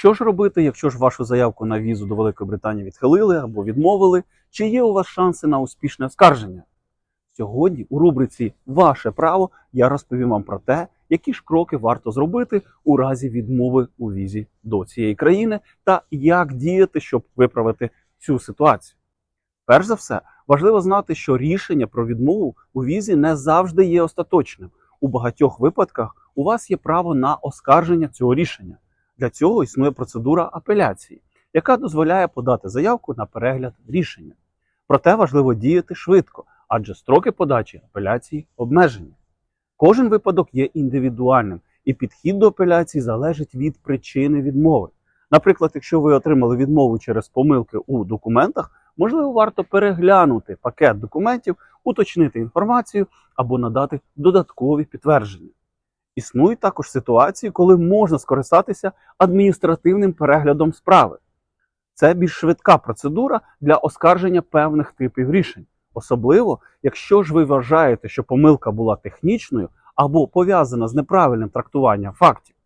Що ж робити, якщо ж вашу заявку на візу до Великої Британії відхилили або відмовили? Чи є у вас шанси на успішне оскарження? Сьогодні у рубриці Ваше право я розповім вам про те, які ж кроки варто зробити у разі відмови у візі до цієї країни та як діяти, щоб виправити цю ситуацію. Перш за все, важливо знати, що рішення про відмову у візі не завжди є остаточним. У багатьох випадках у вас є право на оскарження цього рішення. Для цього існує процедура апеляції, яка дозволяє подати заявку на перегляд рішення. Проте важливо діяти швидко, адже строки подачі апеляції обмежені. Кожен випадок є індивідуальним, і підхід до апеляції залежить від причини відмови. Наприклад, якщо ви отримали відмову через помилки у документах, можливо, варто переглянути пакет документів, уточнити інформацію або надати додаткові підтвердження. Існують також ситуації, коли можна скористатися адміністративним переглядом справи. Це більш швидка процедура для оскарження певних типів рішень, особливо якщо ж ви вважаєте, що помилка була технічною або пов'язана з неправильним трактуванням фактів.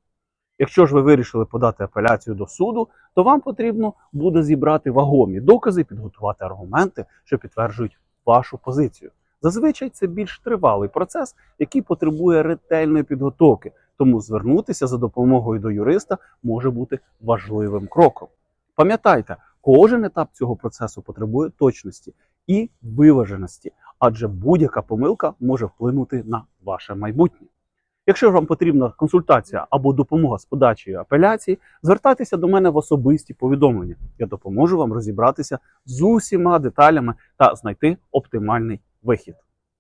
Якщо ж ви вирішили подати апеляцію до суду, то вам потрібно буде зібрати вагомі докази і підготувати аргументи, що підтверджують вашу позицію. Зазвичай це більш тривалий процес, який потребує ретельної підготовки, тому звернутися за допомогою до юриста може бути важливим кроком. Пам'ятайте, кожен етап цього процесу потребує точності і виваженості, адже будь-яка помилка може вплинути на ваше майбутнє. Якщо вам потрібна консультація або допомога з подачею апеляції, звертайтеся до мене в особисті повідомлення. Я допоможу вам розібратися з усіма деталями та знайти оптимальний вихід.